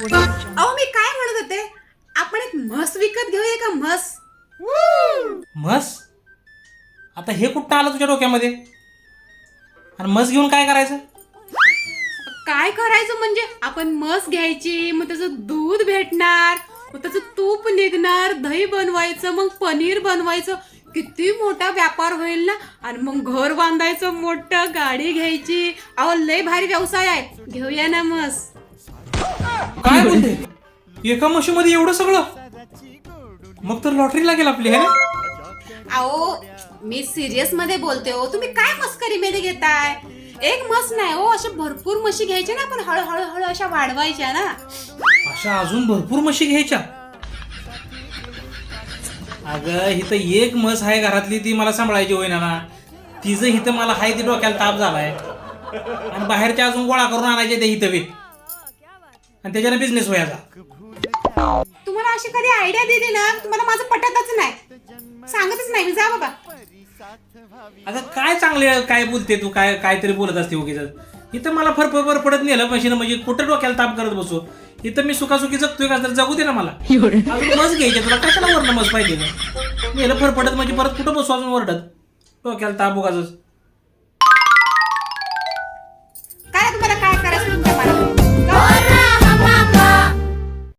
अहो मी काय म्हणत होते? आपण एक म्हस विकत घेऊया का म्हस? म्हस? आता हे कुठं आलं तुझ्या डोक्यामध्ये? आणि म्हस घेऊन काय करायचं? काय करायचं म्हणजे? आपण म्हस घ्यायची मग त्याचं दूध भेटणार मग त्याचं तूप निघणार दही बनवायचं मग पनीर बनवायचं. किती मोठा व्यापार होईल ना? आणि मग घर बांधायचं मोठं गाडी घ्यायची. अहो लय भारी व्यवसाय आहे. घेऊया ना म्हस. काय बोलते एका म्हशीमध्ये एवढं सगळं? मग तर लॉटरी लागेल आपली है ना? अहो मी सिरियसमध्ये बोलते हो. तुम्ही काय मस्करी मध्ये घेताय? एक म्हस नाही हो अशा भरपूर म्हशी घ्यायच्या ना आपण हळूहळू हळू अशा वाढवायच्या ना. अशा अजून भरपूर म्हशी घ्यायच्या? अगं इथं एक म्हस आहे घरातली ती मला सांभाळायची होईना ना. तिचं इथं मला हाय ती डोक्याला ताप झालाय. आणि बाहेरच्या अजून गोळा करून आणायचे ते इथं बी. आणि त्याच्यानं बिझनेस व्हायचा तुम्हाला अशी कधी आयडिया दिली ना तुम्हाला माझं पटतच नाही. सांगतच नाही मी जा बाबा. अगं काय चांगले काय बोलते तू काय काहीतरी बोलत असते उगीच. इथं मला फरफर फरफडत नेलं मशीनं म्हणजे कुठं डोक्याला ताप करत बसू? इथं मी सुखासुखी जगतोय का? तर जगू दे ना मला. अजून मस घ्यायचे तुला कशाला वरण मस पाहिजे? नेलं फरफडत म्हणजे परत कुठं बसू अजून वरडत? डोक्याला ताप उगाच